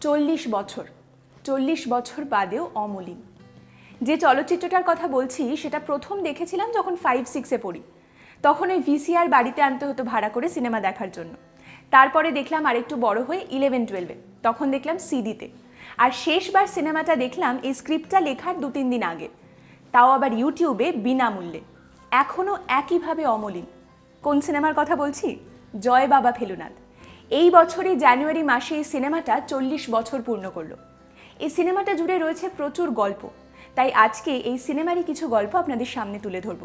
চল্লিশ বছর চল্লিশ বছর বাদেও অমলিন। যে চলচ্চিত্রটার কথা বলছি, সেটা প্রথম দেখেছিলাম যখন ফাইভ সিক্সে পড়ি। তখন ওই ভিসিআর বাড়িতে আনতে হতো ভাড়া করে সিনেমা দেখার জন্য। তারপরে দেখলাম আরেকটু বড় হয়ে ইলেভেন টুয়েলভে তখন দেখলাম সিডিতে আর শেষবার সিনেমাটা দেখলাম এই স্ক্রিপ্টটা লেখার দু, তিন দিন আগে। তাও আবার ইউটিউবে বিনামূল্যে। এখনও একইভাবে অমলিন। কোন সিনেমার কথা বলছি? জয় বাবা ফেলুনাথ। এই বছরই জানুয়ারি মাসে এই সিনেমাটা চল্লিশ বছর পূর্ণ করল। এই সিনেমাটা জুড়ে রয়েছে প্রচুর গল্প। তাই আজকে এই সিনেমারই কিছু গল্প আপনাদের সামনে তুলে ধরব।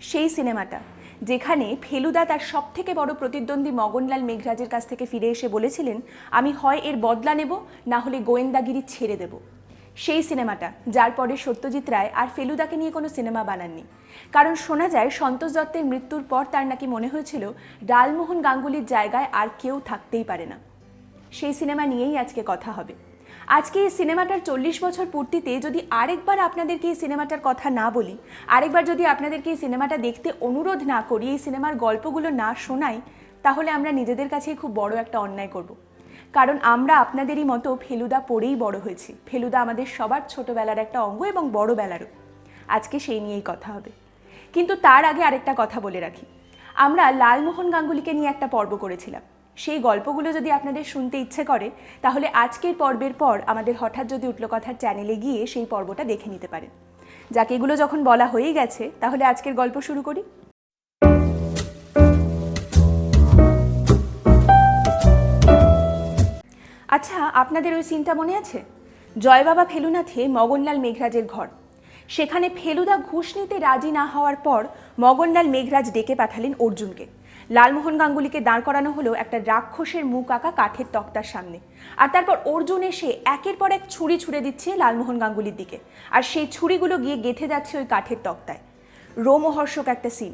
সেই সিনেমাটা, যেখানে ফেলুদা তার সব থেকে বড় প্রতিদ্বন্দ্বী মগনলাল মেঘরাজের কাছ থেকে ফিরে এসে বলেছিলেন, আমি হয় এর বদলা নেব, না হলে গোয়েন্দাগিরি ছেড়ে দেব। সেই সিনেমাটা, যার পরে সত্যজিৎ রায় আর ফেলুদাকে নিয়ে কোনো সিনেমা বানাননি। কারণ শোনা যায়, সন্তোষ দত্তের মৃত্যুর পর তার নাকি মনে হয়েছিল লালমোহন গাঙ্গুলির জায়গায় আর কেউ থাকতেই পারে না। সেই সিনেমা নিয়েই আজকে কথা হবে। আজকে এই সিনেমাটার চল্লিশ বছর পূর্তিতে যদি আরেকবার আপনাদেরকে এই সিনেমাটার কথা না বলি, আরেকবার যদি আপনাদেরকে এই সিনেমাটা দেখতে অনুরোধ না করি, এই সিনেমার গল্পগুলো না শোনাই, তাহলে আমরা নিজেদের কাছেই খুব বড় একটা অন্যায় করব। কারণ আমরা আপনাদেরই মতো ফেলুদা পড়েই বড় হয়েছি। ফেলুদা আমাদের সবার ছোটবেলার একটা অঙ্গ এবং বড়বেলারও আজকে সেই নিয়েই কথা হবে। কিন্তু তার আগে আরেকটা কথা বলে রাখি। আমরা লালমোহন গাঙ্গুলিকে নিয়ে একটা পর্ব করেছিলাম। সেই গল্পগুলো যদি আপনাদের শুনতে ইচ্ছে করে, তাহলে আজকের পর্বের পর আমাদের হঠাৎ যদি উঠল কথার চ্যানেলে গিয়ে সেই পর্বটা দেখে নিতে পারেন। যাকে, এগুলো যখন বলা হয়েই গেছে, তাহলে আজকের গল্প শুরু করি। আচ্ছা আপনাদের ওই সিনটা মনে আছে? জয় বাবা ফেলুনাথে মগনলাল মেঘরাজের ঘর। সেখানে ফেলুদা ঘুষ নিতে রাজি না হওয়ার পর মগনলাল মেঘরাজ ডেকে পাঠালেন অর্জুনকে। লালমোহন গাঙ্গুলিকে দাঁড় করানো হলো একটা রাক্ষসের মুখ আঁকা কাঠের তক্তার সামনে। আর তারপর অর্জুন এসে একের পর এক ছুরি ছুড়ে দিচ্ছে লালমোহন গাঙ্গুলির দিকে। আর সেই ছুরিগুলো গিয়ে গেঁথে যাচ্ছে ওই কাঠের তক্তায়। রোমহর্ষক একটা সিন।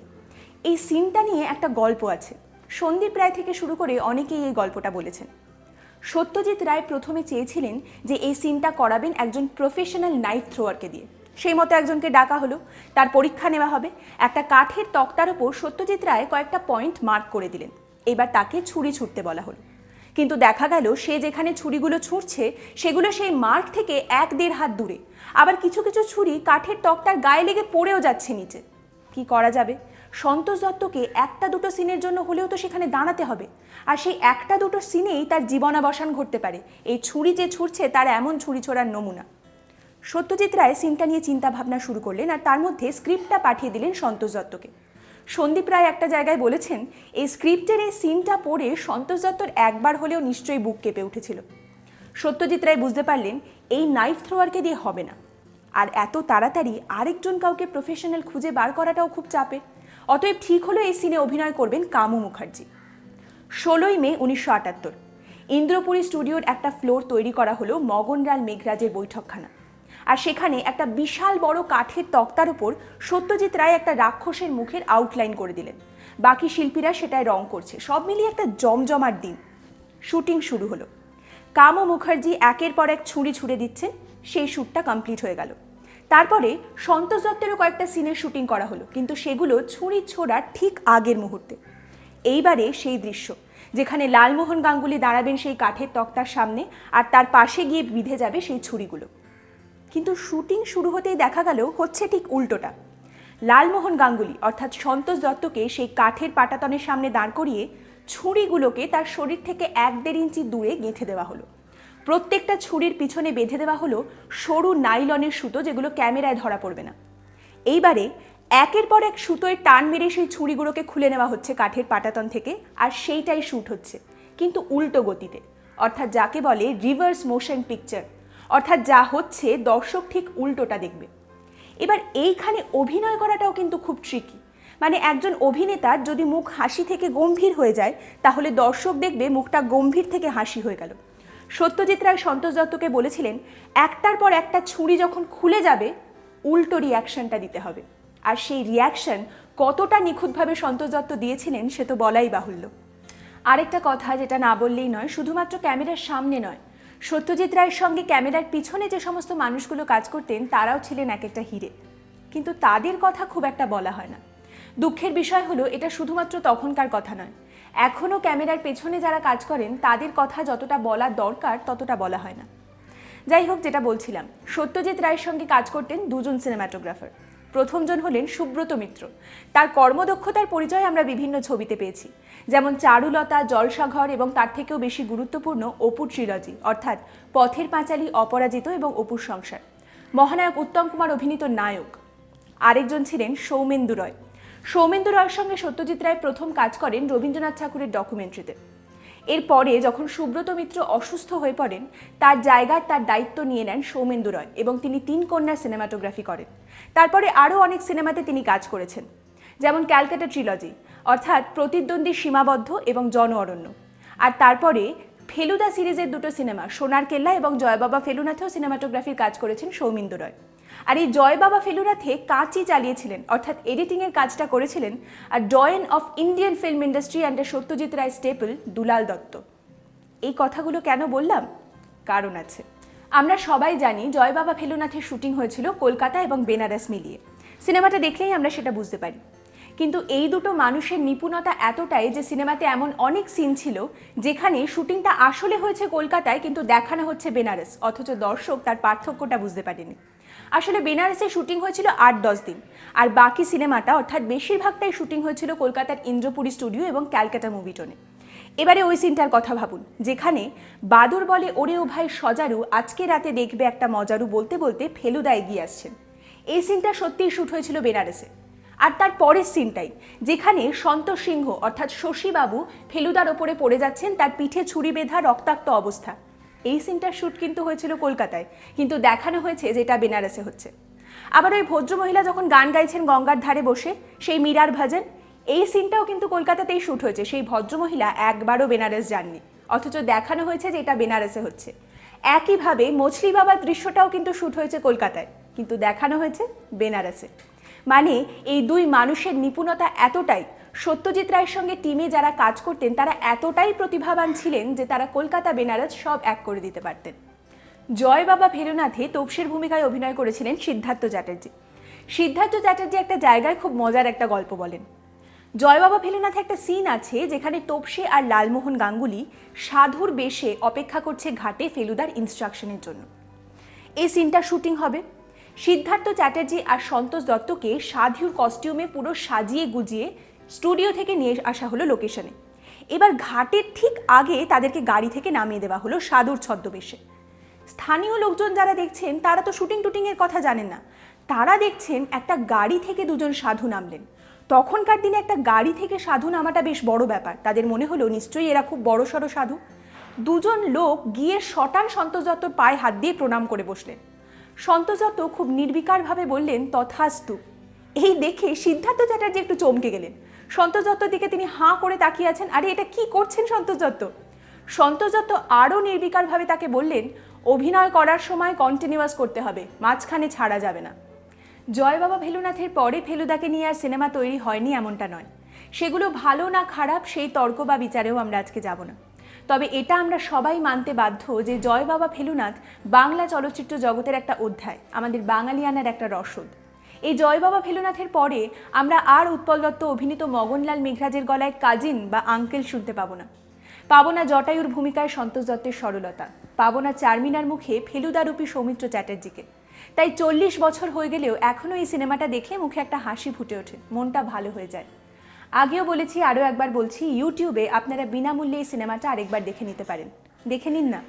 এই সিনটা নিয়ে একটা গল্প আছে। সন্দীপ রায় থেকে শুরু করে অনেকেই এই গল্পটা বলেছেন। সত্যজিৎ রায় প্রথমে চেয়েছিলেন যে এই সিনটা করাবেন একজন প্রফেশনাল নাইফ থ্রোয়ারকে দিয়ে। সেই মতো একজনকে ডাকা হলো। তার পরীক্ষা নেওয়া হবে। একটা কাঠের তক্তার ওপর সত্যজিৎ রায় কয়েকটা পয়েন্ট মার্ক করে দিলেন। এবার তাকে ছুরি ছুটতে বলা হলো। কিন্তু দেখা গেল, সে যেখানে ছুরিগুলো ছুটছে সেগুলো সেই মার্ক থেকে এক দেড় হাত দূরে। আবার কিছু কিছু ছুরি কাঠের তক্তার গায়ে লেগে পড়েও যাচ্ছে নিচে। কি করা যাবে? সন্তোষ দত্তকে একটা দুটো সিনের জন্য হলেও তো সেখানে দাঁড়াতে হবে। আর সেই একটা দুটো সিনেই তার জীবনাবসান ঘটতে পারে। এই ছুরি যে ছুটছে তার এমন ছুরি ছোড়ার নমুনা। সত্যজিৎ রায় সিনটা নিয়ে চিন্তা ভাবনা শুরু করলেন আর তার মধ্যে স্ক্রিপ্টটা পাঠিয়ে দিলেন সন্তোষ দত্তকে। সন্দীপ রায় একটা জায়গায় বলেছেন, এই স্ক্রিপ্টের এই সিনটা পড়ে সন্তোষ দত্তর একবার হলেও নিশ্চয়ই বুক কেঁপে উঠেছিল। সত্যজিৎ রায় বুঝতে পারলেন, এই নাইফ থ্রোয়ারকে দিয়ে হবে না। আর এত তাড়াতাড়ি আরেকজন কাউকে প্রফেশনাল খুঁজে বার করাটাও খুব চাপের। অতএব ঠিক হলো এই সিনে অভিনয় করবেন কামু মুখার্জি। ষোলোই মে উনিশশো আটাত্তর। ইন্দ্রপুরী স্টুডিওর একটা ফ্লোর তৈরি করা হলো মগনলাল মেঘরাজের বৈঠকখানা। আর সেখানে একটা বিশাল বড় কাঠের তক্তার উপর সত্যজিৎ রায় একটা রাক্ষসের মুখের আউটলাইন করে দিলেন। বাকি শিল্পীরা সেটায় রং করছে। সব মিলিয়ে একটা জমজমার দিন। শুটিং শুরু হলো। কামো মুখার্জি একের পর এক ছুরি ছুড়ে দিচ্ছেন। সেই শ্যুটটা কমপ্লিট হয়ে গেল। তারপরে সন্তোষ দত্তেরও কয়েকটা সিনের শুটিং করা হলো। কিন্তু সেগুলো ছুরি ছোড়ার ঠিক আগের মুহূর্তে। এইবারে সেই দৃশ্য, যেখানে লালমোহন গাঙ্গুলি দাঁড়াবেন সেই কাঠের তক্তার সামনে আর তার পাশে গিয়ে বিঁধে যাবে সেই ছুরিগুলো। কিন্তু শুটিং শুরু হতেই দেখা গেল হচ্ছে ঠিক উল্টোটা। লালমোহন গাঙ্গুলি, অর্থাৎ সন্তোষ দত্তকে সেই কাঠের পাটাতনের সামনে দাঁড় করিয়ে ছুরিগুলোকে তার শরীর থেকে এক দেড় ইঞ্চি দূরে গেঁথে দেওয়া হলো। প্রত্যেকটা ছুরির পিছনে বেঁধে দেওয়া হলো সরু নাইলনের সুতো যেগুলো ক্যামেরায় ধরা পড়বে না। এইবারে একের পর এক সুতোয় টান মেরে সেই ছুরিগুলোকে খুলে নেওয়া হচ্ছে কাঠের পাটাতন থেকে, আর সেইটাই শ্যুট হচ্ছে, কিন্তু উল্টো গতিতে। অর্থাৎ যাকে বলে রিভার্স মোশন পিকচার অর্থাৎ যা হচ্ছে দর্শক ঠিক উল্টোটা দেখবে। এবার এইখানে অভিনয় করাটাও কিন্তু খুব ট্রিকি মানে একজন অভিনেতার যদি মুখ হাসি থেকে গম্ভীর হয়ে যায়, তাহলে দর্শক দেখবে মুখটা গম্ভীর থেকে হাসি হয়ে গেল। সত্যজিৎ রায় সন্তোষ দত্তকে বলেছিলেন, একটার পর একটা ছুরি যখন খুলে যাবে, উল্টো রিয়াকশনটা দিতে হবে। আর সেই রিয়াকশন কতটা নিখুঁতভাবে সন্তোষ দত্ত দিয়েছিলেন সে তো বলাই বাহুল্য। আরেকটা কথা যেটা না বললেই নয়, শুধুমাত্র ক্যামেরার সামনে নয়, সত্যজিৎ রায়ের সঙ্গে ক্যামেরার পিছনে যে সমস্ত মানুষগুলো কাজ করতেন, তারাও ছিলেন এক একটা হিরে। কিন্তু তাদের কথা খুব একটা বলা হয় না। দুঃখের বিষয় হলো, এটা শুধুমাত্র তখনকার কথা নয়। এখনও ক্যামেরার পেছনে যারা কাজ করেন, তাদের কথা যতটা বলা দরকার, ততটা বলা হয় না। যাই হোক, যেটা বলছিলাম, সত্যজিৎ রায়ের সঙ্গে কাজ করতেন দুজন সিনেমাটোগ্রাফার প্রথমজন হলেন সুব্রত মিত্র। তার কর্মদক্ষতার পরিচয় আমরা বিভিন্ন ছবিতে পেয়েছি। যেমন চারুলতা, জলসাঘর এবং তার থেকেও বেশি গুরুত্বপূর্ণ অপুর ট্রিলজি অর্থাৎ পথের পাঁচালী, অপরাজিত এবং অপুর সংসার। মহানায়ক উত্তম কুমার অভিনীত নায়ক। আরেকজন ছিলেন সৌমেন্দু রয়। সৌমেন্দু রয়ের সঙ্গে সত্যজিৎ রায় প্রথম কাজ করেন রবীন্দ্রনাথ ঠাকুরের ডকুমেন্টারিতে এরপরে যখন সুব্রত মিত্র অসুস্থ হয়ে পড়েন, তার জায়গার তার দায়িত্ব নিয়ে নেন সৌমেন্দু রয় এবং তিনি তিন কন্যার সিনেমাটোগ্রাফি করেন। তারপরে আরও অনেক সিনেমাতে তিনি কাজ করেছেন, যেমন ক্যালকাটা ট্রিলজি, অর্থাৎ প্রতিদ্বন্দ্বী সীমাবদ্ধ এবং জন অরণ্য। আর তারপরে ফেলুদা সিরিজের দুটো সিনেমা, সোনার কেল্লা এবং জয়বাবা ফেলুনাথেও সিনেমাটোগ্রাফির কাজ করেছেন সৌমিন্দু রয়। আর এই জয় বাবা ফেলুনাথে কাঁচি চালিয়েছিলেন অর্থাৎ এডিটিংয়ের কাজটা করেছিলেন, আর doyen of Indian film industry and Satyajit Ray staple Dulal Dutta এই কথাগুলো কেন বললাম? কারণ আছে। আমরা সবাই জানি জয় বাবা ফেলুনাথের শুটিং হয়েছিল কলকাতা এবং বেনারস মিলিয়ে। সিনেমাটা দেখলেই আমরা সেটা বুঝতে পারি। কিন্তু এই দুটো মানুষের নিপুণতা এতটাই যে সিনেমাতে এমন অনেক সিন ছিল, যেখানে শুটিংটা আসলে হয়েছে কলকাতায়, কিন্তু দেখানো হচ্ছে বেনারস, অথচ দর্শক তার পার্থক্যটা বুঝতে পারেনি। আসলে বেনারসে শুটিং হয়েছিল আট দশ দিন। আর বাকি সিনেমাটা অর্থাৎ বেশিরভাগটাই শুটিং হয়েছিল কলকাতার ইন্দ্রপুরী স্টুডিও এবং ক্যালকাটা মুভিটনে এবারে ওই সিনটার কথা ভাবুন, যেখানে বাদুর বলে ওরে ও ভাই সজারু, আজকে রাতে দেখবে একটা মজারু বলতে বলতে ফেলুদা এগিয়ে আসছেন। এই সিনটা সত্যিই শ্যুট হয়েছিল বেনারসে। আর তার পরের সিনটাই, যেখানে সন্তোষ সিংহ, অর্থাৎ শশীবাবু ফেলুদার ওপরে পড়ে যাচ্ছেন, তার পিঠে ছুরি বেঁধা রক্তাক্ত অবস্থা। এই সিনটার শ্যুট কিন্তু হয়েছিল কলকাতায়, কিন্তু দেখানো হয়েছে যেটা বেনারসে হচ্ছে। আবার ওই ভদ্রমহিলা যখন গান গাইছেন গঙ্গার ধারে বসে, সেই মীরার ভজন, এই সিনটাও কিন্তু কলকাতাতেই শ্যুট হয়েছে। সেই ভদ্রমহিলা একবারও বেনারস যাননি, অথচ দেখানো হয়েছে যে এটা বেনারসে হচ্ছে। একইভাবে মছলি বাবার দৃশ্যটাও কিন্তু শ্যুট হয়েছে কলকাতায়, কিন্তু দেখানো হয়েছে বেনারসে। মানে এই দুই মানুষের নিপুণতা এতটাই সত্যজিৎ রায়ের সঙ্গে টিমে যারা কাজ করতেন, তারা এতটাই প্রতিভাবান ছিলেন যে তারা কলকাতা, বেনারস সব এক করে দিতে পারতেন। জয় বাবা ভেরুনাথে তপসের ভূমিকায় অভিনয় করেছিলেন সিদ্ধার্থ চ্যাটার্জি। সিদ্ধার্থ চ্যাটার্জি একটা জায়গায় খুব মজার একটা গল্প বলেন। জয় বাবা ভেলুনাথে একটা সিন আছে যেখানে তোপসে আর লালমোহন গাঙ্গুলি সাধুর বেশে অপেক্ষা করছে ঘাটে ফেলুদার ইনস্ট্রাকশনের জন্য। এই সিনটা শুটিং হবে। সিদ্ধার্থ চ্যাটার্জি আর সন্তোষ দত্তকে সাধুর কস্টিউমে পুরো সাজিয়ে গুজিয়ে স্টুডিও থেকে নিয়ে আসা হলো লোকেশনে। এবার ঘাটের ঠিক আগে তাদেরকে গাড়ি থেকে নামিয়ে দেওয়া হলো সাধুর ছদ্মবেশে। স্থানীয় লোকজন যারা দেখছেন, তারা তো শুটিং টুটিংয়ের কথা জানেন না। তারা দেখছেন একটা গাড়ি থেকে দুজন সাধু নামলেন। তখনকার দিনে একটা গাড়ি থেকে সাধু নামাটা বেশ বড় ব্যাপার। তাদের মনে হলো, নিশ্চয়ই এরা খুব বড় সড়ো সাধু। দুজন লোক গিয়ে শটান সন্তোষ পায়ে হাত দিয়ে প্রণাম করে বসলেন। সন্তোষ খুব নির্বিকারভাবে বললেন, তথাস্তু। এই দেখে সিদ্ধার্থ চ্যাটার্জি একটু চমকে গেলেন। সন্তোষ দত্তর দিকে তিনি হাঁ করে তাকিয়ে আছেন। আরে, এটা কি করছেন সন্তোষ দত্ত? সন্তোষ দত্ত আরও নির্বিকারভাবে তাকে বললেন, অভিনয় করার সময় কন্টিনিউয়াস করতে হবে, মাঝখানে ছাড়া যাবে না। জয় বাবা ফেলুনাথের পরে ফেলুদাকে নিয়ে আর সিনেমা তৈরি হয়নি এমনটা নয়। সেগুলো ভালো না খারাপ, সেই তর্ক বা বিচারেও আমরা আজকে যাব না। তবে এটা আমরা সবাই মানতে বাধ্য যে জয় বাবা ফেলুনাথ বাংলা চলচ্চিত্র জগতের একটা অধ্যায়, আমাদের বাঙালিয়ানার একটা রসদ। এই জয় বাবা ফেলুনাথের পরে আমরা আর উৎপল দত্ত, অভিনীত মগনলাল মেঘরাজের গলায় কাজিন বা আঙ্কেল শুনতে পাবো না। পাবো না জটায়ুর ভূমিকায় সন্তোষ দত্তের সরলতা। পাবো না চারমিনার মুখে ফেলুদারূপী সৌমিত্র চ্যাটার্জিকে। তাই চল্লিশ বছর হয়ে গেলেও এখনও এই সিনেমাটা দেখে মুখে একটা হাসি ফুটে ওঠে, মনটা ভালো হয়ে যায়। আগেও বলেছি, আরও একবার বলছি, ইউটিউবে আপনারা বিনামূল্যে এই সিনেমাটা আরেকবার দেখে নিতে পারেন। দেখে নিন না।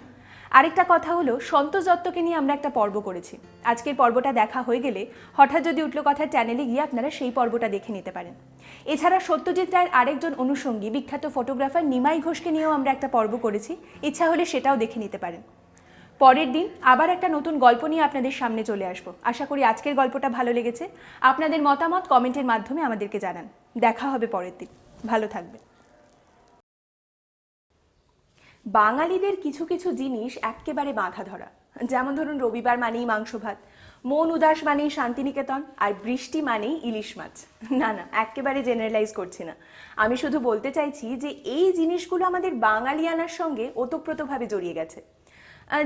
আরেকটা কথা হলো সন্তোষ দত্তকে নিয়ে আমরা একটা পর্ব করেছি। আজকের পর্বটা দেখা হয়ে গেলে হঠাৎ যদি উঠল কথার চ্যানেলে গিয়ে আপনারা সেই পর্বটা দেখে নিতে পারেন। এছাড়া সত্যজিৎ রায়ের আরেকজন অনুষঙ্গী, বিখ্যাত ফটোগ্রাফার নিমাই ঘোষকে নিয়েও আমরা একটা পর্ব করেছি। ইচ্ছা হলে সেটাও দেখে নিতে পারেন। পরের দিন আবার একটা নতুন গল্প নিয়ে আপনাদের সামনে চলে আসব। আশা করি আজকের গল্পটা ভালো লেগেছে। আপনাদের মতামত কমেন্টের মাধ্যমে আমাদেরকে জানান। দেখা হবে পরের দিন। ভালো থাকবেন। বাঙালিদের কিছু কিছু জিনিস একেবারে বাঁধা ধরা। যেমন ধরুন, রবিবার মানেই মাংস ভাত, মন উদাস মানেই শান্তিনিকেতন, আর বৃষ্টি মানেই ইলিশ মাছ। না না একেবারে জেনারেলাইজ করছি না। আমি শুধু বলতে চাইছি যে এই জিনিসগুলো আমাদের বাঙালিয়ানার সঙ্গে ওতপ্রোতভাবে জড়িয়ে গেছে।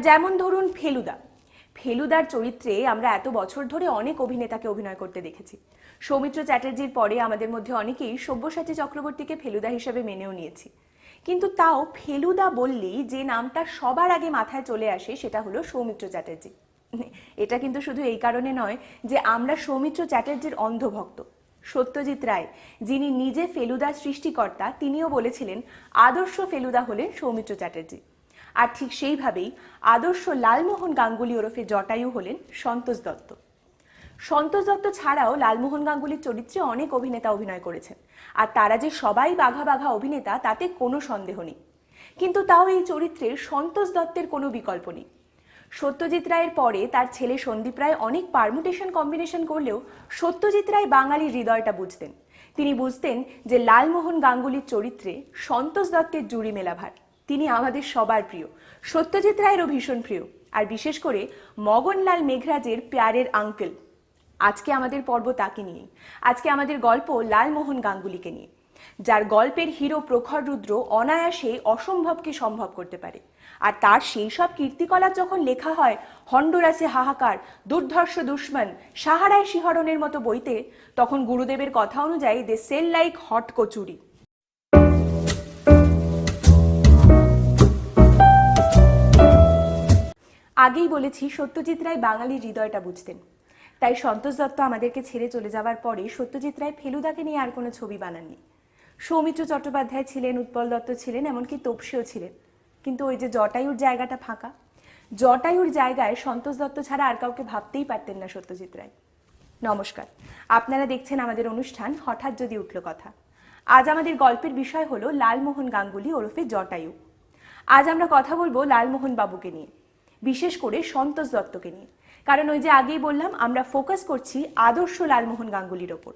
যেমন ধরুন, ফেলুদা। ফেলুদার চরিত্রে আমরা এত বছর ধরে অনেক অভিনেতাকে অভিনয় করতে দেখেছি। সৌমিত্র চ্যাটার্জির পরে আমাদের মধ্যে অনেকেই সব্যসাচী চক্রবর্তীকে ফেলুদা হিসেবে মেনেও নিয়েছি। কিন্তু তাও ফেলুদা বললেই যে নামটা সবার আগে মাথায় চলে আসে সেটা হলো সৌমিত্র চ্যাটার্জি। এটা কিন্তু শুধু এই কারণে নয় যে আমরা সৌমিত্র চ্যাটার্জির অন্ধভক্ত, সত্যজিৎ রায়, যিনি নিজে ফেলুদার সৃষ্টিকর্তা, তিনিও বলেছিলেন আদর্শ ফেলুদা হলেন সৌমিত্র চ্যাটার্জি। আর ঠিক সেইভাবেই আদর্শ লালমোহন গাঙ্গুলি ওরফে জটায়ু হলেন সন্তোষ দত্ত। সন্তোষ দত্ত ছাড়াও লালমোহন গাঙ্গুলির চরিত্রে অনেক অভিনেতা অভিনয় করেছেন। আর তারা যে সবাই বাঘা বাঘা অভিনেতা, তাতে কোনো সন্দেহ নেই। কিন্তু তাও এই চরিত্রে সন্তোষ দত্তের কোনো বিকল্প নেই। সত্যজিৎ রায়ের পরে তার ছেলে সন্দীপ রায় অনেক পারমুটেশন কম্বিনেশন করলেও সত্যজিৎ রায় বাঙালির হৃদয়টা বুঝতেন। তিনি বুঝতেন যে লালমোহন গাঙ্গুলির চরিত্রে সন্তোষ দত্তের জুড়ি মেলাভার তিনি আমাদের সবার প্রিয়। সত্যজিৎ রায়েরও ভীষণ প্রিয়। আর বিশেষ করে মগনলাল মেঘরাজের প্যারের আঙ্কেল। আজকে আমাদের পর্ব তাকে নিয়ে আজকে আমাদের গল্প লালমোহন গাঙ্গুলিকে নিয়ে। যার গল্পের হিরো প্রখর রুদ্র অনায়াসে অসম্ভবকে সম্ভব করতে পারে। আর তার সেই সব কীর্তিকলাপ যখন লেখা হয়, হন্ডুরাসে হাহাকার, দুর্ধর্ষ দুশ্মন, সাহারায় শিহরণের মতো বইতে, তখন গুরুদেবের কথা অনুযায়ী they sell like hot kachori. আগেই বলেছি সত্যজিৎ রায় বাঙালির হৃদয়টা বুঝতেন। তাই সন্তোষ দত্ত আমাদেরকে ছেড়ে চলে যাওয়ার পরে সত্যজিৎ রায় ফেলুদাকে নিয়ে আর কোনো ছবি বানাননি। সৌমিত্র চট্টোপাধ্যায় ছিলেন, উৎপল দত্ত ছিলেন, এমনকি তোপসেও ছিলেন। কিন্তু ওই যে জটায়ুর জায়গাটা ফাঁকা, জটায়ুর জায়গায় সন্তোষ দত্ত ছাড়া আর কাউকে ভাবতেই পারতেন না সত্যজিৎ রায়। নমস্কার, আপনারা দেখছেন আমাদের অনুষ্ঠান, হঠাৎ যদি উঠল কথা। আজ আমাদের গল্পের বিষয় হলো লালমোহন গাঙ্গুলি ওরফে জটায়ু। আজ আমরা কথা বলব লালমোহন বাবুকে নিয়ে, বিশেষ করে সন্তোষ দত্তকে নিয়ে। কারণ ওই যে আগেই বললাম, আমরা ফোকাস করছি আদর্শ লালমোহন গাঙ্গুলির ওপর।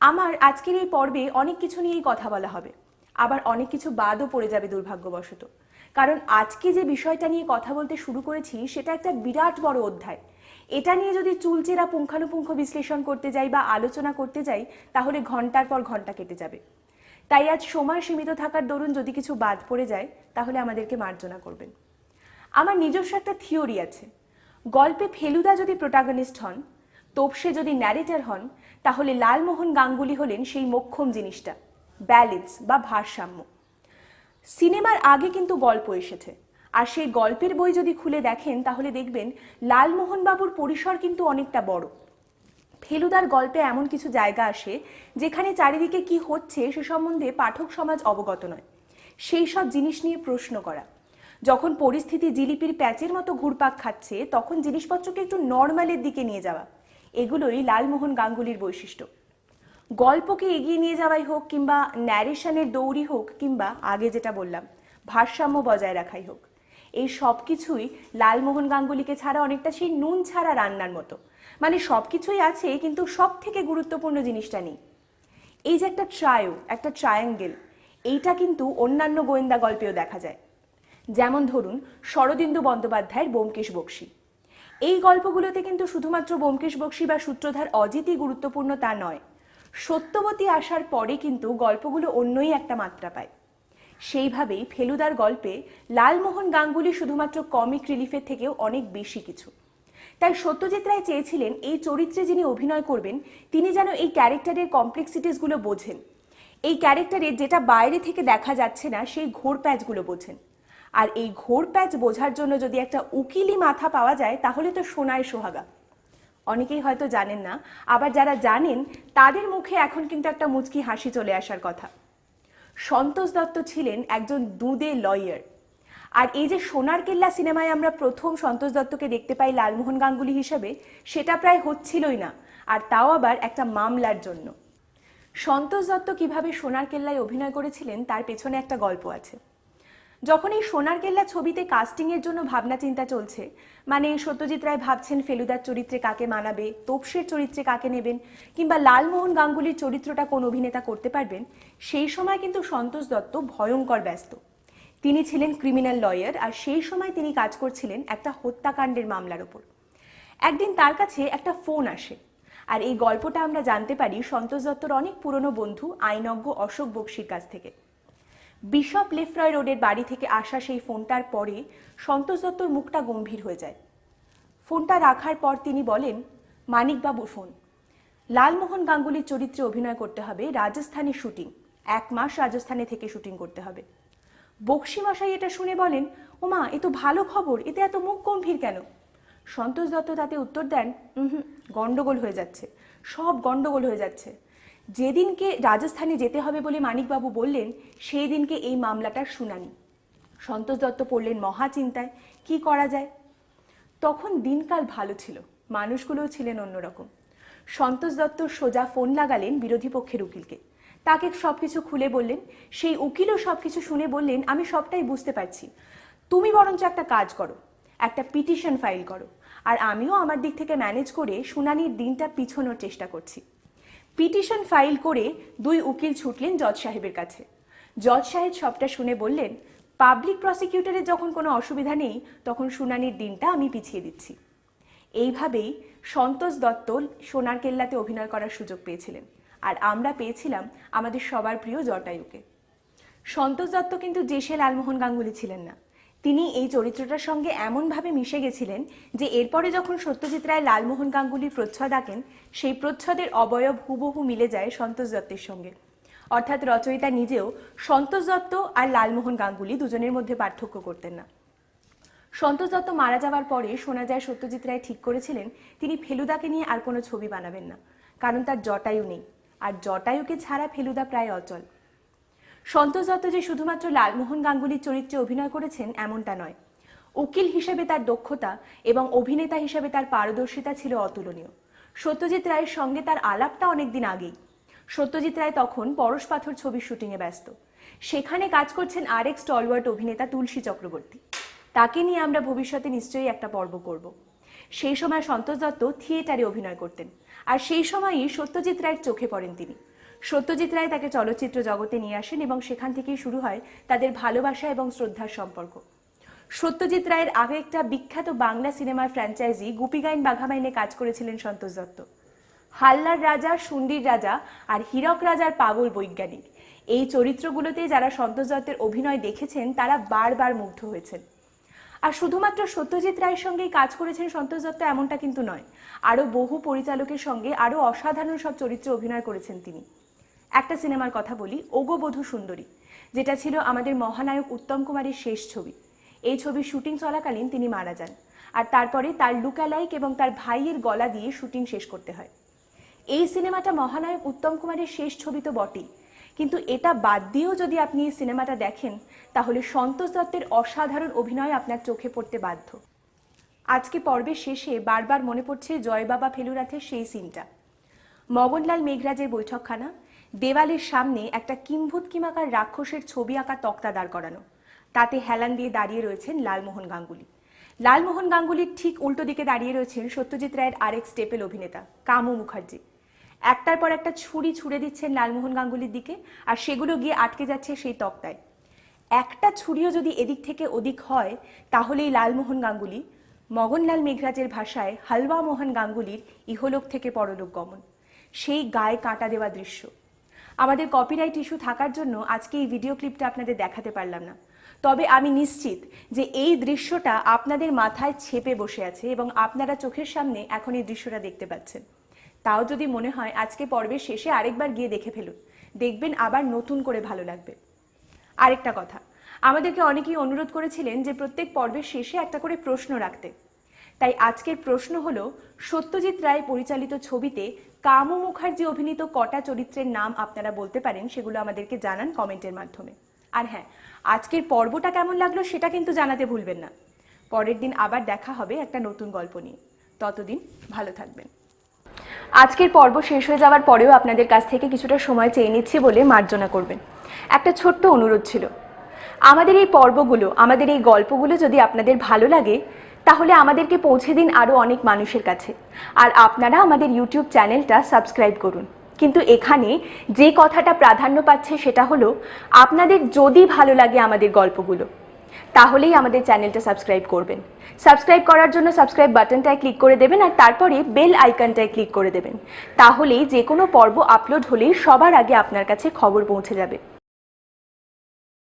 আমার আজকের এই পর্বে অনেক কিছু নিয়েই কথা বলা হবে। আবার অনেক কিছু বাদও পড়ে যাবে দুর্ভাগ্যবশত। কারণ আজকে যে বিষয়টা নিয়ে কথা বলতে শুরু করেছি, সেটা একটা বিরাট বড় অধ্যায়। এটা নিয়ে যদি চুলচেরা পুঙ্খানুপুঙ্খ বিশ্লেষণ করতে যাই বা আলোচনা করতে যাই, তাহলে ঘণ্টার পর ঘণ্টা কেটে যাবে। তাই আজ সময় সীমিত থাকার দরুন যদি কিছু বাদ পড়ে যায়, তাহলে আমাদেরকে মার্জনা করবেন। আমার নিজস্ব একটা থিওরি আছে। গল্পে ফেলুদা যদি প্রোটাগনিস্ট হন, তোপসে যদি ন্যারেটার হন, তাহলে লালমোহন গাঙ্গুলি হলেন সেই মোক্ষম জিনিসটা ব্যালেন্স বা ভারসাম্য। সিনেমার আগে কিন্তু গল্প এসেছে। আর সেই গল্পের বই যদি খুলে দেখেন, তাহলে দেখবেন লালমোহন বাবুর পরিসর কিন্তু অনেকটা বড়। ফেলুদার গল্পে এমন কিছু জায়গা আসে, যেখানে চারিদিকে কি হচ্ছে সে সম্বন্ধে পাঠক সমাজ অবগত নয়। সেই সব জিনিস নিয়ে প্রশ্ন করা। যখন পরিস্থিতি জিলিপির প্যাচের মতো ঘুরপাক খাচ্ছে, তখন জিনিসপত্রকে একটু নর্মালের দিকে নিয়ে যাওয়া। এগুলোই লালমোহন গাঙ্গুলির বৈশিষ্ট্য। গল্পকে এগিয়ে নিয়ে যাওয়াই হোক কিংবা ন্যারেশনের দৌড়ি হোক কিংবা আগে যেটা বললাম, ভারসাম্য বজায় রাখাই হোক। এই সব কিছুই লালমোহন গাঙ্গুলিকে ছাড়া অনেকটা সেই নুন ছাড়া রান্নার মতো। মানে সব কিছুই আছে, কিন্তু সব থেকে গুরুত্বপূর্ণ জিনিসটা নেই। এই যে একটা ট্রায়ো, একটা ট্রায়াঙ্গেল, এইটা কিন্তু অন্যান্য গোয়েন্দা গল্পেও দেখা যায়। যেমন ধরুন শরদিন্দু বন্দ্যোপাধ্যায়ের বোমকেশ বক্সী। এই গল্পগুলোতে কিন্তু শুধুমাত্র বোমকেশ বক্সী বা সূত্রধার অজিতই গুরুত্বপূর্ণ তা নয়। সত্যবতী আসার পরে কিন্তু গল্পগুলো অন্যই একটা মাত্রা পায়। সেইভাবেই ফেলুদার গল্পে লালমোহন গাঙ্গুলি শুধুমাত্র কমিক রিলিফের থেকেও অনেক বেশি কিছু। তাই সত্যজিৎ রায় চেয়েছিলেন এই চরিত্রে যিনি অভিনয় করবেন, তিনি যেন এই ক্যারেক্টারের কমপ্লেক্সিটিসগুলো বোঝেন। এই ক্যারেক্টারের যেটা বাইরে থেকে দেখা যাচ্ছে না, সেই ঘোর প্যাচগুলো বোঝেন। আর এই ঘোর প্যাচ বোঝার জন্য যদি একটা উকিলি মাথা পাওয়া যায়, তাহলে তো সোনায় সোহাগা। অনেকেই হয়তো জানেন না, আবার যারা জানেন, তাদের মুখে এখন কিন্তু একটা মুচকি হাসি চলে আসার কথা। সন্তোষ দত্ত ছিলেন একজন দুদে লয়ার। আর এই যে সোনার কেল্লা সিনেমায় আমরা প্রথম সন্তোষ দত্তকে দেখতে পাই লালমোহন গাঙ্গুলি হিসেবে, সেটা প্রায় হচ্ছিলই না, আর তাও আবার একটা মামলার জন্য। সন্তোষ দত্ত কীভাবে সোনার কেল্লায় অভিনয় করেছিলেন, তার পেছনে একটা গল্প আছে। যখন এই সোনার কেল্লা ছবিতে কাস্টিংয়ের জন্য ভাবনা চিন্তা চলছে মানে সত্যজিৎ রায় ভাবছেন ফেলুদার চরিত্রে কাকে মানাবে, তোপসের চরিত্রে কাকে নেবেন, কিংবা লালমোহন গাঙ্গুলির চরিত্রটা কোন অভিনেতা করতে পারবেন, সেই সময় কিন্তু সন্তোষ দত্ত ভয়ঙ্কর ব্যস্ত। তিনি ছিলেন ক্রিমিনাল লয়ার আর সেই সময় তিনি কাজ করছিলেন একটা হত্যাকাণ্ডের মামলার ওপর। একদিন তার কাছে একটা ফোন আসে আর এই গল্পটা আমরা জানতে পারি সন্তোষ দত্তর অনেক পুরনো বন্ধু, আইনজ্ঞ অশোক বক্সির কাছ থেকে। বিশপ লেফরয় রোডের বাড়ি থেকে আসা সেই ফোনটার পরে সন্তোষ দত্তর মুখটা গম্ভীর হয়ে যায়। ফোনটা রাখার পর তিনি বলেন, মানিকবাবুর ফোন। লালমোহন গাঙ্গুলির চরিত্রে অভিনয় করতে হবে, রাজস্থানে শুটিং। এক মাস রাজস্থানে থেকে শুটিং করতে হবে। বক্সি মশাই এটা শুনে বলেন, ওমা, এ তো ভালো খবর, এতে এত মুখ গম্ভীর কেন? সন্তোষ দত্ত তাতে উত্তর দেন হুম, গন্ডগোল হয়ে যাচ্ছে, সব গন্ডগোল হয়ে যাচ্ছে। যেদিনকে রাজস্থানে যেতে হবে বলে মানিকবাবু বললেন সেই দিনকে এই মামলাটার শুনানি। সন্তোষ দত্ত পড়লেন মহা চিন্তায়, কি করা যায়? তখন দিনকাল ভালো ছিল, মানুষগুলোও ছিলেন অন্যরকম। সন্তোষ দত্ত সোজা ফোন লাগালেন বিরোধী পক্ষের উকিলকে। তাকে সবকিছু খুলে বললেন, সেই উকিলও সব কিছু শুনে বললেন, আমি সবটাই বুঝতে পারছি। তুমি বরঞ্চ একটা কাজ করো, একটা পিটিশন ফাইল করো, আর আমিও আমার দিক থেকে ম্যানেজ করে শুনানির দিনটা পিছনোর চেষ্টা করছি। পিটিশন ফাইল করে দুই উকিল ছুটলেন জজ সাহেবের কাছে। জজ সাহেব সবটা শুনে বললেন, পাবলিক প্রসিকিউটরের যখন কোনো অসুবিধা নেই, তখন শুনানির দিনটা আমি পিছিয়ে দিচ্ছি। এইভাবেই সন্তোষ দত্ত সোনার কেল্লাতে অভিনয় করার সুযোগ পেয়েছিলেন। আর আমরা পেয়েছিলাম আমাদের সবার প্রিয় জটায়ুকে সন্তোষ দত্ত কিন্তু জেসে লালমোহন গাঙ্গুলি ছিলেন না। তিনি এই চরিত্রটার সঙ্গে এমনভাবে মিশে গেছিলেন যে এরপরে যখন সত্যজিৎ রায় লালমোহন গাঙ্গুলির প্রচ্ছদ আঁকেন সেই প্রচ্ছদের অবয়ব হুবহু মিলে যায় সন্তোষ দত্তের সঙ্গে। অর্থাৎ রচয়িতা নিজেও সন্তোষ দত্ত আর লালমোহন গাঙ্গুলি দুজনের মধ্যে পার্থক্য করতেন না। সন্তোষ দত্ত মারা যাওয়ার পরে শোনা যায় সত্যজিৎ রায় ঠিক করেছিলেন, তিনি ফেলুদাকে নিয়ে আর কোনো ছবি বানাবেন না, কারণ তার জটায়ু নেই। আর জটায়ুকে ছাড়া ফেলুদা প্রায় অচল। সন্তোষ দত্ত যে শুধুমাত্র লালমোহন গাঙ্গুলির চরিত্রে অভিনয় করেছেন, এমনটা নয়। উকিল হিসেবে তার দক্ষতা এবং অভিনেতা হিসেবে তার পারদর্শিতা ছিল অতুলনীয়। সত্যজিৎ রায়ের সঙ্গে তার আলাপটা অনেকদিন আগেই। সত্যজিৎ রায় তখন পরশ পাথর ছবির শুটিংয়ে ব্যস্ত। সেখানে কাজ করছেন আরেক স্টলওয়ার্ট অভিনেতা তুলসী চক্রবর্তী। তাকে নিয়ে আমরা ভবিষ্যতে নিশ্চয়ই একটা পর্ব করব। সেই সময় সন্তোষ দত্ত থিয়েটারে অভিনয় করতেন। আর সেই সময়ই সত্যজিৎ রায়ের চোখে পড়েন তিনি। সত্যজিৎ রায় তাকে চলচ্চিত্র জগতে নিয়ে আসেন এবং সেখান থেকেই শুরু হয় তাদের ভালোবাসা এবং শ্রদ্ধার সম্পর্ক। সত্যজিৎ রায়ের আগে একটা বিখ্যাত বাংলা সিনেমার ফ্র্যাঞ্চাইজি গুপিগাইন বাঘামাইনে কাজ করেছিলেন সন্তোষ দত্ত। হাল্লার রাজা সুন্ডির রাজা আর হীরক রাজার পাগল বৈজ্ঞানিক। এই চরিত্রগুলোতে যারা সন্তোষ দত্তের অভিনয় দেখেছেন, তারা বারবার মুগ্ধ হয়েছেন। আর শুধুমাত্র সত্যজিৎ রায়ের সঙ্গেই কাজ করেছেন সন্তোষ দত্ত এমনটা কিন্তু নয়। আরও বহু পরিচালকের সঙ্গে আরও অসাধারণ সব চরিত্রে অভিনয় করেছেন তিনি। একটা সিনেমার কথা বলি ওগোবধূ সুন্দরী, যেটা ছিল আমাদের মহানায়ক উত্তম কুমারের শেষ ছবি। এই ছবির শুটিং চলাকালীন তিনি মারা যান, আর তারপরে তার লুকালাইক এবং তার ভাইয়ের গলা দিয়ে শুটিং শেষ করতে হয়। এই সিনেমাটা মহানায়ক উত্তম কুমারের শেষ ছবি তো বটেই, কিন্তু এটা বাদ দিয়েও যদি আপনি এই সিনেমাটা দেখেন, তাহলে সন্তোষ দত্তের অসাধারণ অভিনয় আপনার চোখে পড়তে বাধ্য। আজকে পর্বের শেষে বারবার মনে পড়ছে জয় বাবা ফেলুরাথের সেই সিনটা। মগনলাল মেঘরাজের বৈঠকখানা দেওয়ালের সামনে একটা কিম্ভূত কিমাকার রাক্ষসের ছবি আঁকা তক্তা দাঁড় করানো। তাতে হেলান দিয়ে দাঁড়িয়ে রয়েছেন লালমোহন গাঙ্গুলি। লালমোহন গাঙ্গুলির ঠিক উল্টো দিকে দাঁড়িয়ে রয়েছেন সত্যজিৎ রায়ের আরেক স্টেপেল অভিনেতা, কামু মুখার্জি। একটার পর একটা ছুরি ছুড়ে দিচ্ছেন লালমোহন গাঙ্গুলির দিকে, আর সেগুলো গিয়ে আটকে যাচ্ছে সেই তক্তায়। একটা ছুরিও যদি এদিক থেকে ওদিক হয়, তাহলেই লালমোহন গাঙ্গুলি মগনলাল মেঘরাজের ভাষায় হালওয়া মোহন গাঙ্গুলির ইহলোক থেকে পরলোক গমন। সেই গায়ে কাঁটা দেওয়া দৃশ্য। আমাদের কপিরাইট ইস্যু থাকার জন্য আজকে এই ভিডিও ক্লিপটা আপনাদের দেখাতে পারলাম না। তবে আমি নিশ্চিত যে এই দৃশ্যটা আপনাদের মাথায় ছেপে বসে আছে এবং আপনারা চোখের সামনে এখন এই দৃশ্যটা দেখতে পাচ্ছেন। তাও যদি মনে হয় আজকে পর্বের শেষে আরেকবার গিয়ে দেখে ফেলুন। দেখবেন আবার নতুন করে ভালো লাগবে। আরেকটা কথা, আমাদেরকে অনেকেই অনুরোধ করেছিলেন যে প্রত্যেক পর্বের শেষে একটা করে প্রশ্ন রাখতে। তাই আজকের প্রশ্ন হলো, সত্যজিৎ রায় পরিচালিত ছবিতে কামু মুখার্জি অভিনীত কটা চরিত্রের নাম আপনারা বলতে পারেন সেগুলো আমাদেরকে জানান কমেন্টের মাধ্যমে। আর হ্যাঁ আজকের পর্বটা কেমন লাগল সেটা কিন্তু জানাতে ভুলবেন না। পরের দিন আবার দেখা হবে একটা নতুন গল্প নিয়ে। ততদিন ভালো থাকবেন। আজকের পর্ব শেষ হয়ে যাওয়ার পরেও আপনাদের কাছ থেকে কিছুটা সময় চেয়ে নিচ্ছি বলে মার্জনা করবেন। একটা ছোট্ট অনুরোধ ছিল। আমাদের এই পর্বগুলো, আমাদের এই গল্পগুলো যদি আপনাদের ভালো লাগে তাহলে আমাদেরকে পৌঁছে দিন আরও অনেক মানুষের কাছে। আর আপনারা আমাদের ইউটিউব চ্যানেলটা সাবস্ক্রাইব করুন। কিন্তু এখানে যে কথাটা প্রাধান্য পাচ্ছে সেটা হলো, আপনাদের যদি ভালো লাগে আমাদের গল্পগুলো, তাহলেই আমাদের চ্যানেলটা সাবস্ক্রাইব করবেন। সাবস্ক্রাইব করার জন্য সাবস্ক্রাইব বাটনটায় ক্লিক করে দেবেন আর তারপরে বেল আইকনটায় ক্লিক করে দেবেন। তাহলেই যে কোনো পর্ব আপলোড হলেই সবার আগে আপনার কাছে খবর পৌঁছে যাবে।